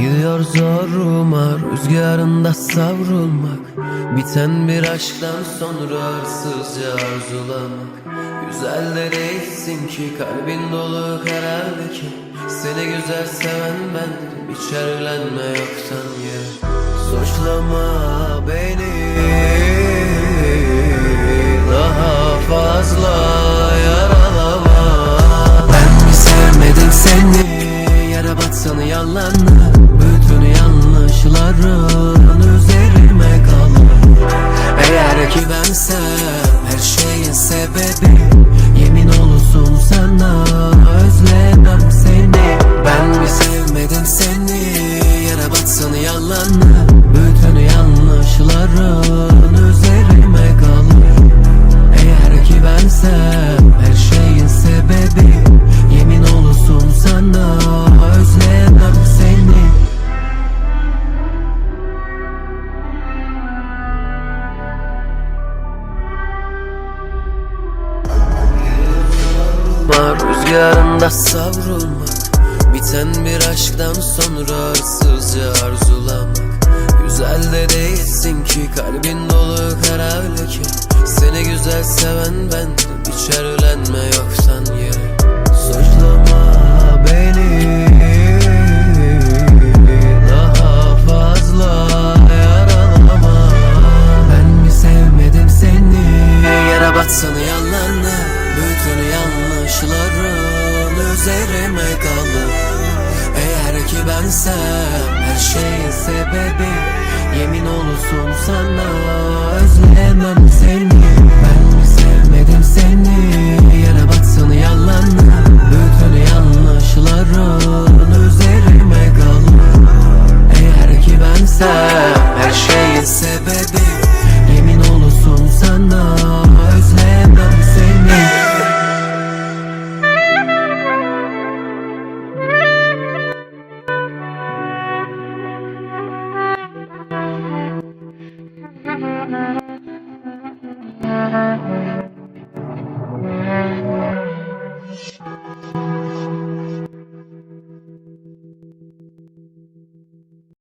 Geliyor zoruma rüzgarında savrulmak. Biten bir aşktan sonra hırsızca arzulamak. Güzel de değilsin ki kalbin dolu kararlı ki. Seni güzel seven bendim hiç erlenme yoktan yere Suçlama beni daha fazla yaralama. Ben mi sevmedim seni? Yara batsanı yalanla Bensem her şeyin sebebi. Yemin olsun sana özlemem seni. Ben mi sevmedim seni? Yara batsanı yalanla Bütün yanlışların üzerime Rüzgarında savrulmak Biten bir aşktan sonra hırsızca arzulamak. Güzel de değilsin ki kalbin dolu kararlı ki Seni güzel seven bendim hiç erlenme yoktan yere. Suçlama beni daha fazla yaralama Ben mi sevmedim seni? Batsana üzerime kalır. Eğer ki bensem her şeyin sebebi Yemin olsun sana özlemem seni. Ben sevmedim seni Yara batsana yalanla Bütün yanlışların üzerime kalır. Eğer ki bensem